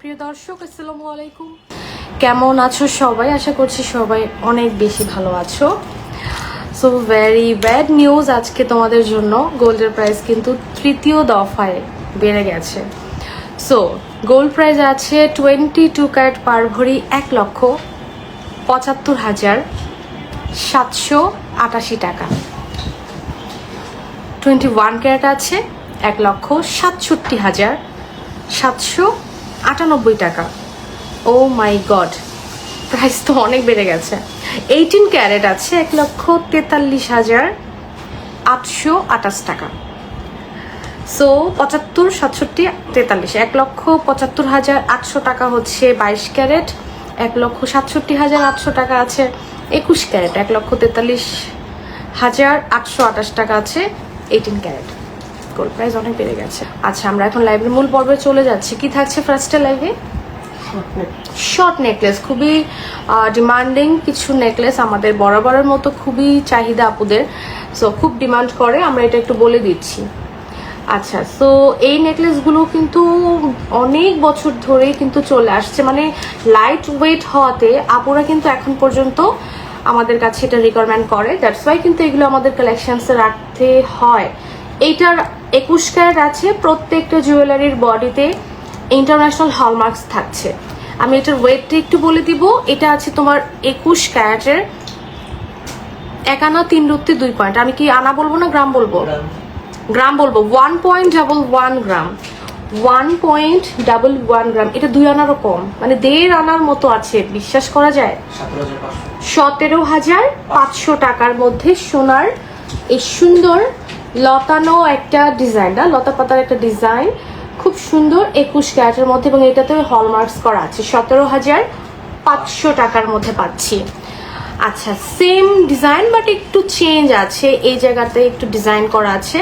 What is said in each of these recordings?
প্রিয় দর্শক, আসসালামু আলাইকুম। কেমন আছো সবাই? আশা করছি সবাই অনেক বেশি ভালো আছো। সো ভেরি ব্যাড নিউজ আজকে তোমাদের জন্য। গোল্ডের প্রাইস কিন্তু তৃতীয় দফায় বেড়ে গেছে। সো গোল্ড প্রাইস আছে টোয়েন্টি টু ক্যারেট পার ভরি এক লক্ষ পঁচাত্তর হাজার সাতশো আটাশি টাকা। টোয়েন্টি ওয়ান ক্যারেট আছে এক লক্ষ সাতষট্টি হাজার সাতশো আটানব্বই টাকা। ও মাই গড প্রাইস তো অনেক বেড়ে গেছে। এইটিন ক্যারেট আছে এক লক্ষ তেতাল্লিশ হাজার আটশো আটাশ টাকা। সো পঁচাত্তর, সাতষট্টি, তেতাল্লিশ, এক লক্ষ পঁচাত্তর হাজার আটশো টাকা হচ্ছে বাইশ ক্যারেট এক লক্ষ সাতষট্টি হাজার আটশো টাকা আছে একুশ ক্যারেট এক লক্ষ তেতাল্লিশ হাজার আটশো আঠাশ টাকা আছে এইটিন ক্যারেট গোল্ড প্রাইস অনেক বেড়ে গেছে। আচ্ছা আমরা এখন লাইভের মূল পর্বে চলে যাচ্ছি। কি থাকছে ফার্স্টে লাইভে শর্ট নেকলেস খুবই ডিমান্ডিং কিছু নেকলেস আমাদের বরাবরের মতো খুবই চাহিদা আপুদের। সো খুব ডিমান্ড করে আমরা এটা একটু বলে দিচ্ছি। আচ্ছা সো এই নেকলেসগুলো কিন্তু অনেক বছর ধরেই কিন্তু চলে আসছে। মানে লাইট ওয়েট হওয়াতে আপুরা কিন্তু এখন পর্যন্ত আমাদের কাছে এটা রিকোয়ারমেন্ট করে। দ্যাটস ওয়াই কিন্তু এগুলো আমাদের কালেকশানসে রাখতে হয়। এইটার একুশ ক্যারেট আছে প্রত্যেকটা জুয়েলারির বডিতে ইন্টারন্যাশনাল হলমার্কস থাকছে। আমি এটার ওয়েটটা একটু বলে দিব। এটা আছে তোমার একুশ ক্যারেটের এক আনা তিন রুত্তি দুই পয়েন্ট আমি কি আনা বলব না গ্রাম বলব? গ্রাম। বলব। One point double one gram one point double one gram এটা দুই আনারও কম। মানে দেড় আনার মতো আছে। বিশ্বাস করা যায়? সতেরো হাজার পাঁচশো টাকার মধ্যে সোনার এই সুন্দর লতানো একটা ডিজাইন না, লতা পাতার একটা ডিজাইন খুব সুন্দর একুশ ক্যারেটের মধ্যে এবং এটাতে হলমার্কস করা আছে। সতেরো হাজার পাঁচশো টাকার মধ্যে পাচ্ছি। আচ্ছা সেম ডিজাইন বাট একটু চেঞ্জ আছে। এই জায়গাতে একটু ডিজাইন করা আছে।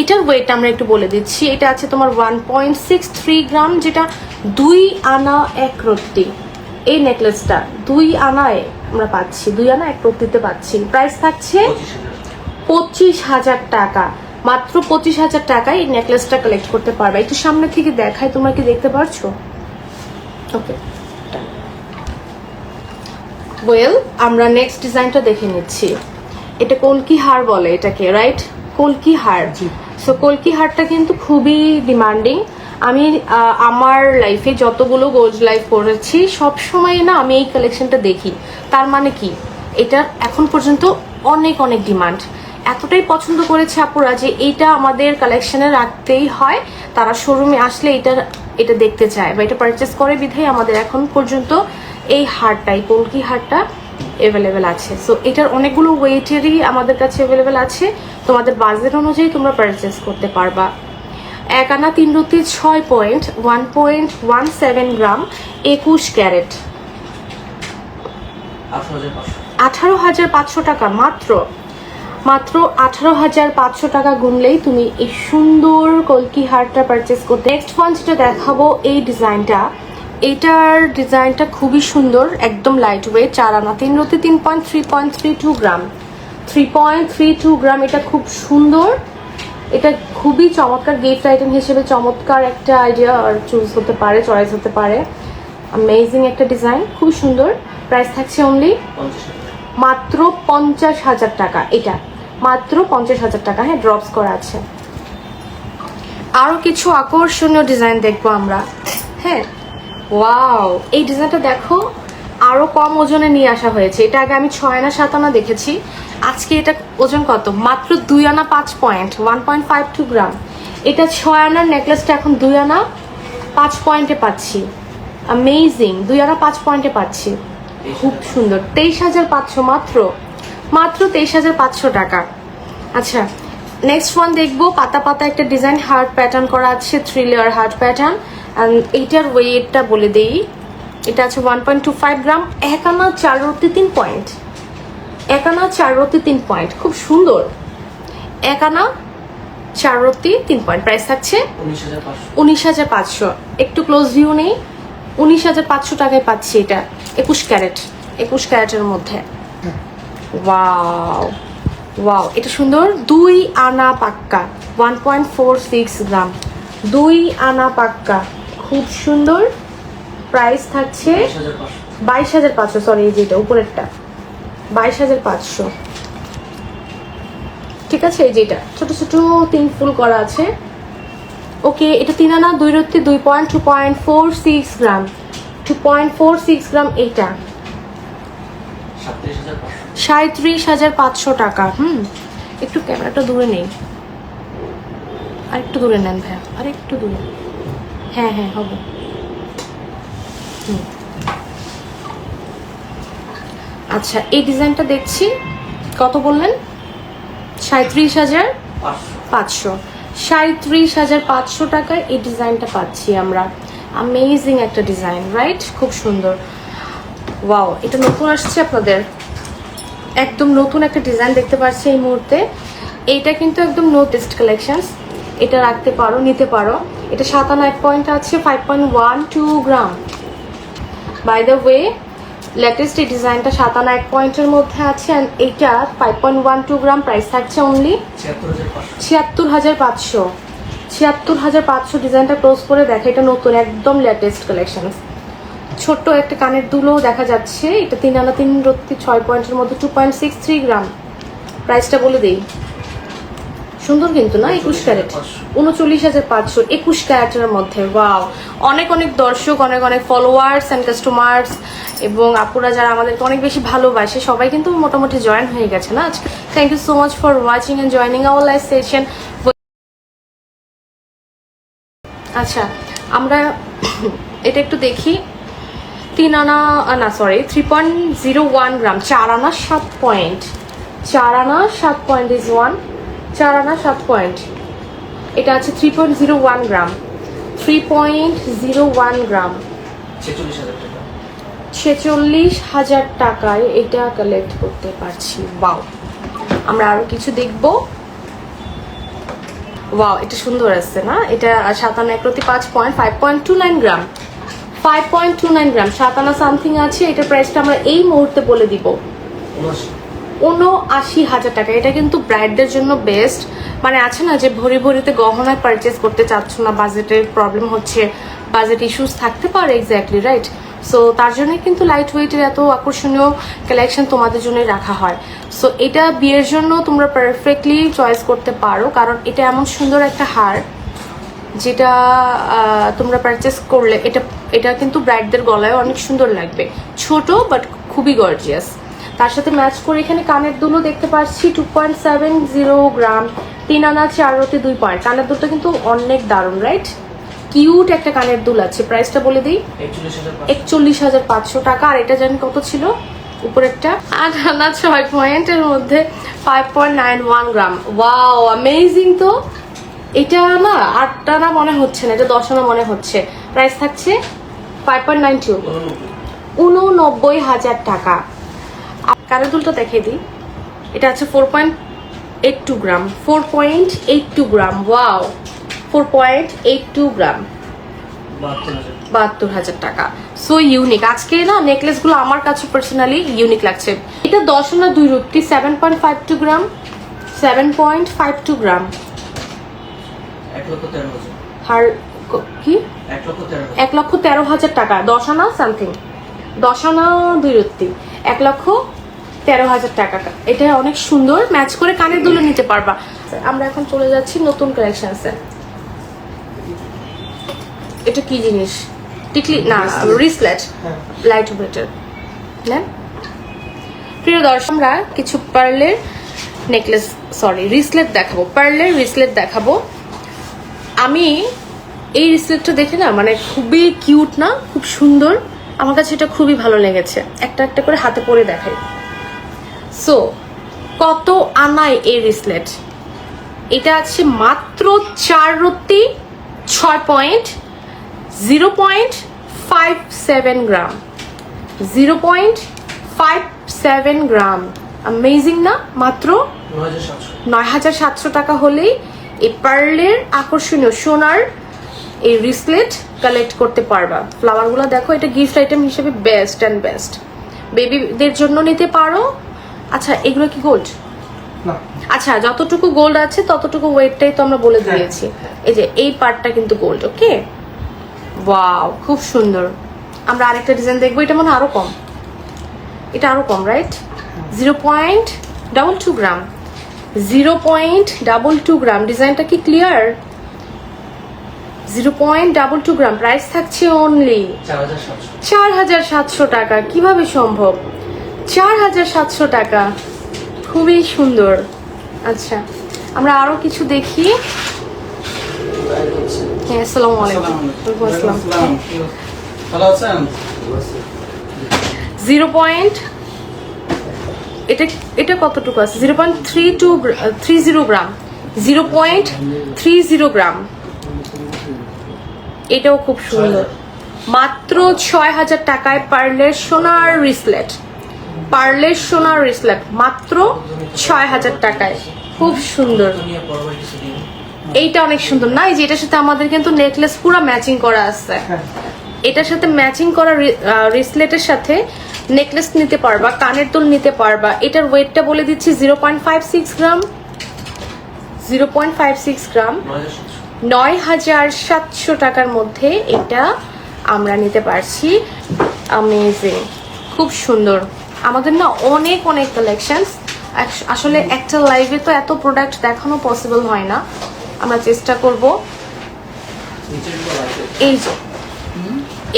এটার ওয়েট আমরা একটু বলে দিচ্ছি। এটা আছে তোমার one point six three gram যেটা দুই আনা এক রত্তি। এই নেকলেসটা দুই আনায় আমরা পাচ্ছি। দুই আনা এক রত্তিতে পাচ্ছি। প্রাইস থাকছে পঁচিশ হাজার টাকা। মাত্র পঁচিশ হাজার টাকায় এই নেকলেসটা কালেক্ট করতে পারবে। একটু সামনে থেকে দেখায় তোমরা কি দেখতে পারছ? ওকে ওয়েল আমরা নেক্সট ডিজাইনটা দেখে নিচ্ছি। এটা কলকি হার বলে এটাকে রাইট কলকি হার। সো কলকি হারটা কিন্তু খুবই ডিমান্ডিং আমি আমার লাইফে যতগুলো গোল্ড লাইফ করেছি সব সময় না আমি এই কালেকশনটা দেখি। তার মানে কি? এটা এখন পর্যন্ত অনেক অনেক ডিমান্ড এতটাই পছন্দ করেছে আপুরা যে এইটা আমাদের কালেকশনে রাখতেই হয়। তারা শোরুমে আসলে এটা এটা দেখতে চায় বা এটা পারচেস করে বিধায় আমাদের এখন পর্যন্ত এই হারটাই কলকি হারটা অ্যাভেলেবেল আছে। সো এটার অনেকগুলো ওয়েটেরই আমাদের কাছে অ্যাভেলেবেল আছে। তোমাদের বাজেট অনুযায়ী তোমরা পারচেস করতে পারবা। এক আনা তিন রুটি ছয় point one point one seven gram একুশ ক্যারেট। আঠারো হাজার পাঁচশো টাকা মাত্র। মাত্র আঠারো হাজার পাঁচশো টাকা গুনলেই তুমি এই সুন্দর কলকি হারটা পারচেস করতে নেক্সট ওয়ান যেটা দেখাবো এই ডিজাইনটা এটার ডিজাইনটা খুবই সুন্দর একদম লাইট ওয়েট চার আনা তিন রতি তিন point three point three two gram three point three two gram এটা খুব সুন্দর। এটা খুবই চমৎকার গিফট আইটেম হিসেবে চমৎকার একটা আইডিয়া আর চুজ হতে পারে চয়েস হতে পারে। অ্যামেজিং একটা ডিজাইন খুব সুন্দর। প্রাইস থাকছে অনলি মাত্র পঞ্চাশ হাজার টাকা। এটা পঞ্চাশ হাজার টাকা। হ্যাঁ ড্রপস করা আছে। আরও কিছু আকর্ষণীয় ডিজাইন দেখব আমরা। হ্যাঁ ওয়াও এই ডিজাইনটা দেখো আরও কম ওজনে নিয়ে আসা হয়েছে। এটা আগে আমি ছয় আনা, সাত আনা দেখেছি। আজকে এটা ওজন কত? মাত্র দুই আনা, পাঁচ point one point five two gram এটা ছয় আনার নেকলেসটা এখন দুই আনা, পাঁচ পয়েন্টে পাচ্ছি। অ্যামেজিং দুই আনা, পাঁচ পয়েন্টে পাচ্ছি। খুব সুন্দর। তেইশ হাজার পাঁচশো মাত্র। মাত্র তেইশ হাজার পাঁচশো টাকা। আচ্ছা নেক্সট ওয়ান দেখব পাতা পাতা একটা ডিজাইন হার্ট প্যাটার্ন করা আছে থ্রি লেয়ার হার্ট প্যাটার্ন এইটার ওয়েটটা বলে দেই। এটা আছে one point two five gram এক আনা চার রতি তিন পয়েন্ট এক আনা চার রতি তিন পয়েন্ট খুব সুন্দর। এক আনা চার রতি তিন পয়েন্ট প্রাইস থাকছে উনিশ হাজার পাঁচশো। একটু ক্লোজ ভিউ নেই উনিশ হাজার পাঁচশো টাকায় পাচ্ছি এটা একুশ ক্যারেট একুশ ক্যারেটের মধ্যে। ওয়াও ওয়াও এটা সুন্দর। দুই আনা পাক্কা। One point four six gram. দুই আনা পাক্কা। খুব সুন্দর। প্রাইস থাকছে বাইশ হাজার পাঁচশো সরি এই যেটা উপরেরটা। বাইশ হাজার পাঁচশো। ঠিক আছে, এই যেটা ছোট ছোট তিন ফুল করা আছে। ওকে এটা তিন আনা, দুই রত্তি, দুই point two point four six gram. Two point four six gram এইটা। সাতত্রিশ হাজার পাঁচশো। সাঁত্রিশ হাজার পাঁচশো টাকা। হুম, একটু ক্যামেরাটা দূরে নেই। আর একটু দূরে নেন ভাইয়া আর একটু দূরে। হ্যাঁ হ্যাঁ হবে। আচ্ছা এই ডিজাইনটা দেখছি। কত বললেন? সাঁত্রিশ হাজার পাঁচশো। সাঁত্রিশ হাজার পাঁচশো টাকায় এই ডিজাইনটা পাচ্ছি আমরা। আমেজিং একটা ডিজাইন রাইট খুব সুন্দর। ওয়াও এটা নতুন আসছে আপনাদের। একদম নতুন একটা ডিজাইন দেখতে পাচ্ছি এই মুহূর্তে। এইটা কিন্তু একদম নোটেস্ট কালেকশনস এটা রাখতে পারো, নিতে পারো। এটা সাতান্ন এক পয়েন্ট আছে five point one two gram by the way latest এই ডিজাইনটা সাতান্ন এক পয়েন্টের মধ্যে আছে অ্যান্ড এইটা five point one two gram price থাকছে অনলি ছিয়াত্তর হাজার পাঁচশো। ছিয়াত্তর হাজার পাঁচশো ডিজাইনটা ক্লোজ করে দেখা, এটা নতুন, একদম লেটেস্ট কালেকশন ছোট্ট একটা কানের দুলো দেখা যাচ্ছে। এটা তিন আনা তিন রত্তি ছয় পয়েন্টের মধ্যে two point six three gram. প্রাইসটা বলে দিই। সুন্দর কিন্তু না, একুশ ক্যারেট? উনচল্লিশ হাজার পাঁচশো একুশ ক্যারেটের মধ্যে। ওয়াও অনেক অনেক দর্শক, অনেক অনেক ফলোয়ার্স অ্যান্ড কাস্টমার্স এবং আপুরা যারা আমাদেরকে অনেক বেশি ভালোবাসে, সবাই কিন্তু মোটামুটি জয়েন হয়ে গেছে না আজকে। Thank you so much for watching and joining our live session আচ্ছা আমরা এটা একটু দেখি। তিন আনা না sorry three point zero one gram. চার আনা সাত পয়েন্ট চার আনা সাত পয়েন্ট ইজ ওয়ান চার আনা সাত পয়েন্ট এটা আছে three point zero one gram. Three point zero one gram. ছেচল্লিশ হাজার টাকায় এটা কালেক্ট করতে পারছি। ওয়াও আমরা আরও কিছু দেখব। ওয়াও এটা সুন্দর আসছে না? এটা সাতান্ন একরতি পাঁচ point five point two nine gram. Five point two nine gram সাতান্ন সামথিং আছে এটার প্রাইসটা আমরা এই মুহূর্তে বলে দিব। উনআশি। হাজার টাকা। এটা কিন্তু ব্রাইডদের জন্য বেস্ট মানে আছে না যে ভরি ভরিতে গহনায় পারচেস করতে চাচ্ছ না বাজেটের প্রবলেম হচ্ছে বাজেট ইস্যুস থাকতে পারে এক্স্যাক্টলি রাইট সো তার জন্যই কিন্তু লাইট ওয়েটের এত আকর্ষণীয় কালেকশন তোমাদের জন্যই রাখা হয়। সো এটা বিয়ের জন্য তোমরা পারফেক্টলি চয়েস করতে পারো কারণ এটা এমন সুন্দর একটা হার। যেটা তোমরা পারচেস করলে এটা এটা কিন্তু ব্রাইডদের গলায় অনেক সুন্দর লাগবে। ছোট বাট খুবই গর্জিয়াস তার সাথে ম্যাচ করে এখানে কানের দুলো দেখতে পাচ্ছি two point seven zero gram তিন আনা চার রতি দুই পয়েন্ট কানের দুলটা কিন্তু অনেক দারুণ রাইট কিউট একটা কানের দুল আছে। প্রাইসটা বলে দিই। একচল্লিশ হাজার পাঁচশো। টাকা। আর এটা জানি কত ছিল? উপরেরটা। আট আনা ছয় পয়েন্টের মধ্যে five point nine one gram wow amazing তো। এটা না আট না মনে হচ্ছে না, এটা দশ না মনে হচ্ছে। প্রাইস থাকছে ফাইভ পয়েন্ট নাইন টু উননব্বই হাজার টাকা। কানের দুলটা দেখিয়ে দিই। এটা আছে four point eight two gram. Four point eight two gram wow four point eight two gram. বাহাত্তর হাজার টাকা। সো ইউনিক আজকে না নেকলেসগুলো আমার কাছে পার্সোনালি ইউনিক লাগছে। এটা দশ না দুই রুটি seven point five two gram. Seven point five two gram এক লক্ষ তেরো হাজার হার ক- এক লক্ষ তেরো হাজার। টাকা। দশ আনা সামথিং। দশ আনা রুটি এক লক্ষ তেরো হাজার টাকা। এটা অনেক সুন্দর। ম্যাচ করে কানের দুলো নিতে পারবা। আমরা এখন চলে যাচ্ছি নতুন কালেকশনসে। এটা কি জিনিস? টিকলি না রিসলেট। হ্যাঁ। লাইট ওয়েটের। নেন। প্রিয় দর্শক আমরা কিছু পার্লের নেকলেস সরি রিসলেট দেখাবো। পার্লের রিসলেট দেখাবো। আমি এই রিসলেটটা দেখে না মানে খুবই কিউট না খুব সুন্দর। আমার কাছে এটা খুবই ভালো লেগেছে। একটা একটা করে হাতে পরে দেখাই। সো কত আনায় এই রিসলেট এটা আছে মাত্র চার রত্তি ছয় point zero point five seven gram zero point five seven gram amazing না? মাত্র নয় হাজার সাতশো টাকা হলেই এই পার্লের আকর্ষণীয় সোনার এই রিসলেট কালেক্ট করতে পারবা। ফ্লাওয়ারগুলো দেখো এটা গিফট আইটেম হিসেবে বেস্ট অ্যান্ড বেস্ট। বেবিদের জন্য নিতে পারো। আচ্ছা এগুলো কি গোল্ড আচ্ছা যতটুকু গোল্ড আছে ততটুকু ওয়েটটাই তো আমরা বলে হ্যাঁ, দিয়েছি। এই যে এই পার্টটা কিন্তু গোল্ড ওকে ওয়াও খুব সুন্দর। আমরা আরেকটা ডিজাইন দেখব এটা মনে আরও কম। এটা আরও কম right zero point double two gram zero point double two gram. ডিজাইনটা কি clear zero point double two gram. Price থাকছে অনলি চার হাজার সাতশো টাকা। কীভাবে সম্ভব? চার হাজার সাতশো টাকা। খুবই সুন্দর। আচ্ছা আমরা আরও কিছু দেখি। হ্যাঁ আসসালামু আলাইকুম। আসসালাম। ভালো আছেন? জিরো পয়েন্ট এটা এটা কতটুকু আছে? Zero point three two three zero gram zero point three zero gram এটাও খুব সুন্দর। মাত্র ছয় হাজার টাকায় পার্লের সোনার রিসলেট। পার্লের সোনার রিসলেট। মাত্র ছয় হাজার টাকায়। খুব সুন্দর। এইটা অনেক সুন্দর। না এই যে এটার সাথে আমাদের কিন্তু নেকলেস পুরো ম্যাচিং করা আছে। এটার সাথে ম্যাচিং করা রিসলেটের সাথে নেকলেস নিতে পারবা, কানের দুল নিতে পারবা। এটার ওয়েটটা বলে দিচ্ছি zero point five six gram. Zero point five six gram. নয় হাজার সাতশো টাকার মধ্যে এটা আমরা নিতে পারছি। অ্যামেজিং খুব সুন্দর। আমাদের না অনেক অনেক কালেকশনস আসলে একটা লাইভে তো এত প্রোডাক্ট দেখানো পসিবল হয় না। আমরা চেষ্টা করব। এই যে,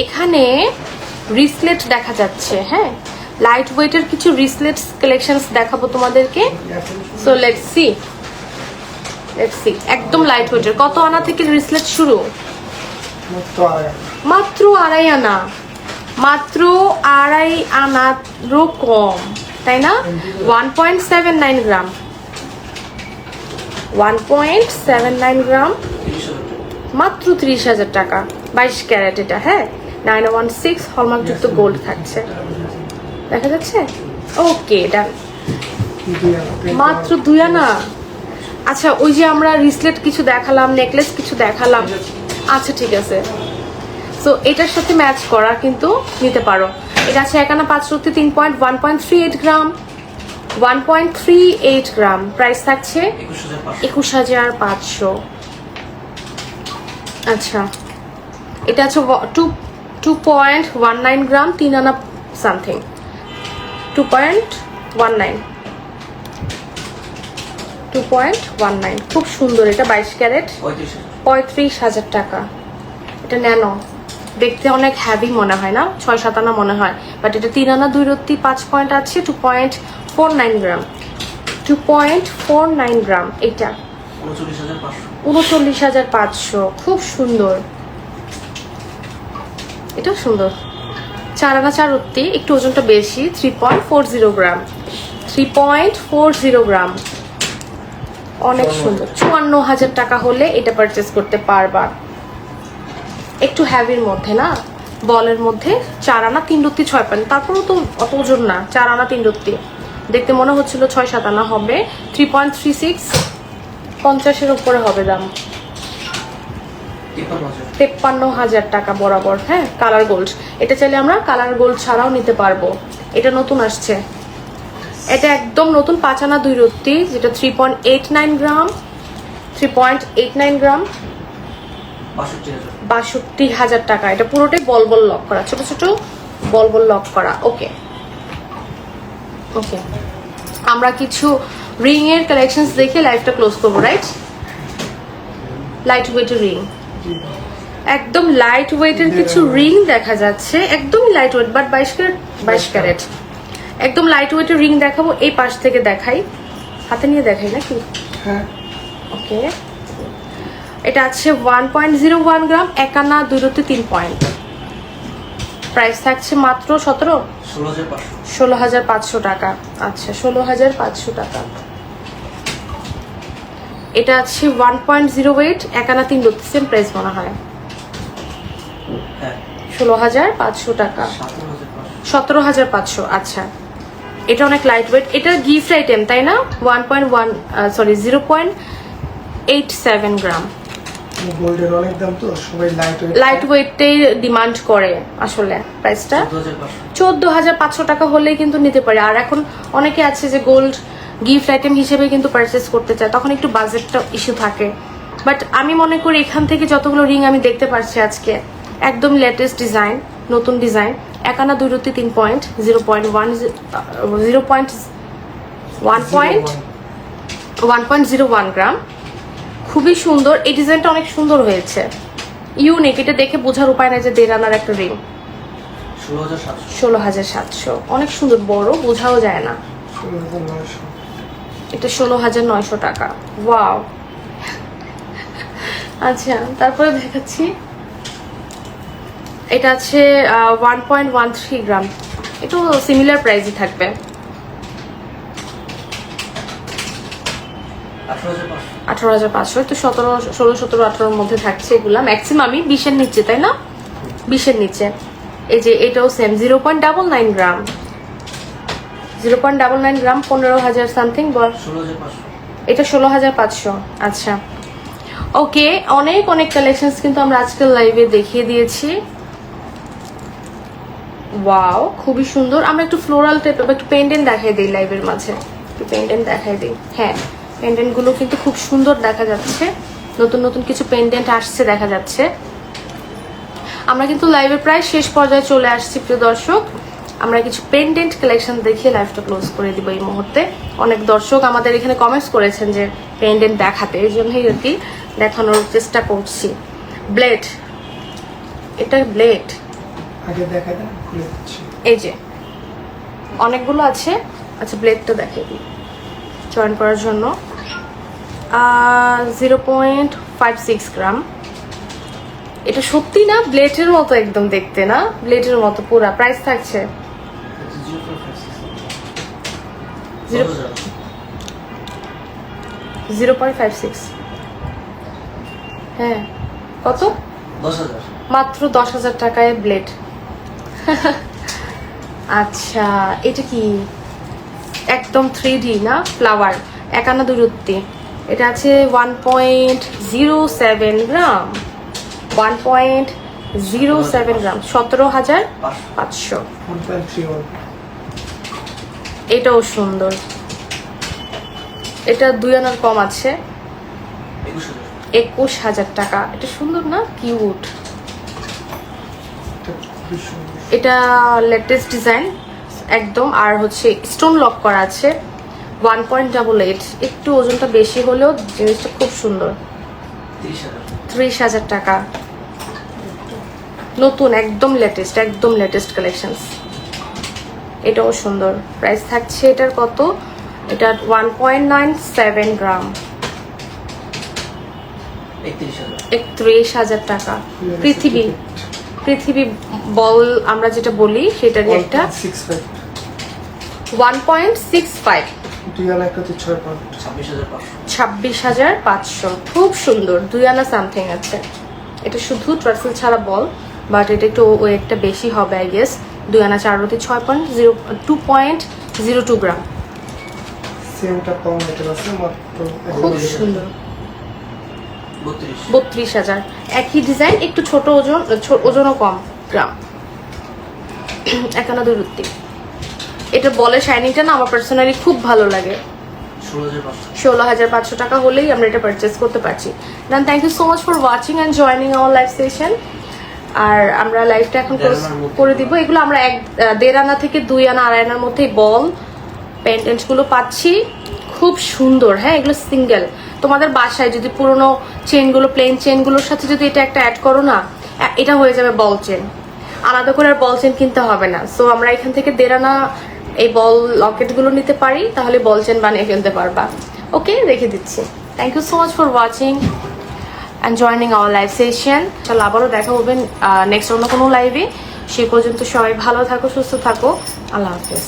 এখানে রিসলেট দেখা যাচ্ছে হ্যাঁ? লাইট ওয়েটের কিছু রিসলেট কালেকশনস দেখাবো তোমাদেরকে। So let's see let's see একদম লাইট ওয়েটের কত আনা থেকে রিসলেট শুরু? মাত্র আড়াই আনা। মাত্র আড়াই আনারও কম তাই না? One point seven nine gram one point seven nine gram মাত্র ত্রিশ হাজার টাকা। বাইশ ক্যারেট এটা হ্যাঁ? নাইন ওয়ান সিক্স হলমার্কযুক্ত গোল্ড থাকছে। দেখা যাচ্ছে? ওকে ডান মাত্র দুই আনা। আচ্ছা ওই যে আমরা রিসলেট কিছু দেখালাম নেকলেস কিছু দেখালাম। আচ্ছা ঠিক আছে। সো এটার সাথে ম্যাচ করা কিন্তু নিতে পারো। এটা আছে একানা পাঁচ রুটি তিন point one point three eight gram one point three eight gram price থাকছে একুশ হাজার পাঁচশো। আচ্ছা। এটা আছে two two point one nine gram তিন আনা something two point one nine two point one nine খুব সুন্দর এটা বাইশ ক্যারেট। পঁয়ত্রিশ হাজার টাকা। এটা ন্যানো। দেখতে অনেক হ্যাভি মনে হয় না? ছয় সাত আনা মনে হয়। বাট এটা তিন আনা দুই রত্তি পাঁচ পয়েন্ট আছে two point four nine gram two point four nine gram এটা। উনচল্লিশ হাজার পাঁচশো। উনচল্লিশ হাজার পাঁচশো। খুব সুন্দর। এটাও সুন্দর। চার আনা চার রত্তি একটু ওজনটা বেশি three point four zero gram. Three point four zero gram. অনেক সুন্দর। চুয়ান্ন হাজার টাকা হলে এটা পারচেস করতে পারবা। একটু হ্যাভির মধ্যে না? বলের মধ্যে চার আনা তিন রত্তি ছয় পান তারপরেও তো অত ওজন না চার আনা তিন রত্তি। দেখতে মনে হচ্ছিল ছয় সাত আনা হবে। থ্রি পয়েন্ট থ্রি সিক্স পঞ্চাশের উপরে হবে দাম। তিপ্পান্ন হাজার। টাকা বরাবর হ্যাঁ? কালার গোল্ড এটা চাইলে আমরা কালার গোল্ড ছাড়াও নিতে পারব। এটা নতুন আসছে। এটা একদম নতুন পাঁচানা দুই রত্তি যেটা three point eight nine gram three point eight nine gram বাষট্টি হাজার। টাকা। এটা পুরোটাই বল বল লক করা। ছোট ছোট বল বল লক করা। ওকে ওকে আমরা কিছু রিং এর কালেকশনস দেখে লাইফটা ক্লোজ করব রাইট লাইট ওয়েটের রিং একদম লাইট ওয়েটের কিছু রিং দেখা যাচ্ছে। একদম লাইট ওয়েট বাট বাইশ ক্যারেট বাইশ ক্যারেট। একদম লাইট ওয়েটের রিং দেখাবো এই পাশ থেকে দেখাই। হাতে নিয়ে দেখাই নাকি? ওকে এটা আছে one point zero one gram Ekana দুটোতে তিন পয়েন্ট প্রাইস থাকছে মাত্র সতেরো? ষোলো হাজার পাঁচশো টাকা। আচ্ছা ষোলো হাজার পাঁচশো টাকা। এটা আছে ওয়ান পয়েন্ট জিরো এইট একানা তিন রত্তি সেম প্রাইস মনে হয়। হ্যাঁ। ষোলো হাজার পাঁচশো টাকা। সতেরো হাজার পাঁচশো আচ্ছা। এটা অনেক লাইট ওয়েট এটা গিফট আইটেম তাই না? One point one sorry zero point eight seven gram গোল্ডের অনেক দাম তো সবাই লাইট লাইট ওয়েটটাই ডিমান্ড করে আসলে প্রাইসটা চোদ্দ হাজার পাঁচশো। টাকা হলেই কিন্তু নিতে পারে। আর এখন অনেকে আছে যে গোল্ড গিফট আইটেম হিসেবে কিন্তু পারচেস করতে চায় তখন একটু বাজেটটা ইস্যু থাকে। বাট আমি মনে করি এখান থেকে যতগুলো রিং আমি দেখতে পারছি আজকে একদম লেটেস্ট ডিজাইন নতুন ডিজাইন একানা দুই রুটি তিন point zero point one zero point one point one point zero one gram খুবই সুন্দর এই ডিজাইনটা অনেক সুন্দর হয়েছে। ইউনিক এটা দেখে বোঝার উপায় নাই যে দেড় আনার একটা রিং ষোলো হাজার সাতশো। অনেক সুন্দর বড় বোঝাও যায় না। এটা ষোলো হাজার নয়শো টাকা। ওয়াও। আচ্ছা তারপরে দেখাচ্ছি। এটা আছে one point one three gram. একটু সিমিলার প্রাইসই থাকবে। আঠারো হাজার পাঁচশো। তো সতেরো, ষোলো, সতেরো, আঠারোর মধ্যে থাকছে এগুলা। ম্যাক্সিমামই বিশের নিচে, তাই না? বিশের নিচে। এই যে, এটাও same zero point double nine gram. Zero point double nine gram পনেরো হাজার সামথিং বল। এটা ষোলো হাজার পাঁচশো। আচ্ছা। ওকে অনেক অনেক কালেকশনস কিন্তু আমরা আজকাল লাইভে দেখিয়ে দিয়েছি। ওয়াও খুবই সুন্দর। আমরা একটু ফ্লোরাল টাইপ একটু পেন্ডেন্ট দেখাই দিই লাইভের মাঝে। একটু পেন্ডেন্ট দেখাই দিই। হ্যাঁ পেন্ডেন্টগুলো কিন্তু খুব সুন্দর দেখা যাচ্ছে। নতুন নতুন কিছু পেন্ডেন্ট আসছে দেখা যাচ্ছে। আমরা কিন্তু লাইভে প্রায় শেষ পর্যায়ে চলে আসছি প্রিয় দর্শক। আমরা কিছু পেন্ডেন্ট কালেকশন দেখিয়ে লাইভটা ক্লোজ করে দিব এই মুহূর্তে। অনেক দর্শক আমাদের এখানে কমেন্টস করেছেন যে পেন্ডেন্ট দেখাতে এই জন্যই আর কি দেখানোর চেষ্টা করছি। ব্লেড এটা ব্লেড এই যে অনেকগুলো আছে। আচ্ছা ব্লেডটা দেখে দিই। জয়েন করার জন্য। Zero point five six gram এটা সত্যি না? ব্লেডের মতো একদম দেখতে না? ব্লেডের মতো পুরা। প্রাইস থাকছে দশ জিরো পয়েন্ট ফাইভ সিক্স হ্যাঁ। কত? মাত্র দশ হাজার টাকায় ব্লেড আচ্ছা এটা কি? একদম থ্রি ডি না? ফ্লাওয়ার একান্ন দূরত্বে এটা আছে one point zero seven gram one point zero seven gram সতেরো হাজার পাঁচশো পাঁচশো ওয়ান পয়েন্ট থ্রি ওয়ান এটাও সুন্দর। এটা দুই আনার কম আছে। একুশ হাজার টাকা। এটা সুন্দর না? কিউট। এটা লেটেস্ট ডিজাইন একদম। আর হচ্ছে স্টোন লক করা আছে। ওয়ান পয়েন্ট ডাবল এইট একটু ওজনটা বেশি হলেও জিনিসটা খুব সুন্দর। ত্রিশ হাজার টাকা। নতুন, একদম লেটেস্ট একদম লেটেস্ট কালেকশনস এটাও সুন্দর। প্রাইস থাকছে এটার কত? এটা one point nine seven gram একত্রিশ হাজার টাকা। পৃথিবী পৃথিবী বল আমরা যেটা বলি সেটারই একটা ওয়ান পয়েন্ট সিক্স ফাইভ ছাব্বিশ হাজার পাঁচশো। খুব সুন্দর দুই আনা সামথিং আছে। এটা শুধু ট্রাসেল ছাড়া বল বাট এটা একটু ওয়েটটা বেশি হবে আই গেস দুই আনা চার রতি ছয় point zero two point zero two gram. খুব সুন্দর। বত্রিশ। হাজার। একই ডিজাইন একটু ছোট ওজন ওজনও কম গ্রাম। একান্ন দুই রুত্তি এটা বলে শাইনিংটা না আমার পার্সোনালি খুব ভালো লাগে। ষোলো হাজার পাঁচশো টাকা হলেই আমরা এটা পারচেস করতে পারছি। Then thank you so much for watching and joining our live session আর আমরা লাইফটা এখন। করে দিব। এগুলো আমরা এক দেড় আনা থেকে দুই আনা আড়াই আনার মধ্যে বল পেন্টেন্টসগুলো পাচ্ছি। খুব সুন্দর হ্যাঁ এগুলো সিঙ্গেল তোমাদের বাসায় যদি পুরোনো চেনগুলো প্লেন চেনগুলোর সাথে যদি এটা একটা অ্যাড করো না এটা হয়ে যাবে বল চেন আলাদা করে আর বল চেন কিনতে হবে না। সো আমরা এখান থেকে দেড় আনা এই বল লকেটগুলো নিতে পারি তাহলে বল চেন বানিয়ে ফেলতে পারবা। ওকে রেখে দিচ্ছি। Thank you so much for watching and joining our live session চলো আবারও দেখা হবে নেক্সট অন্য কোনো লাইভে সে পর্যন্ত সবাই ভালো থাকো, সুস্থ থাকো। আল্লাহ হাফেজ।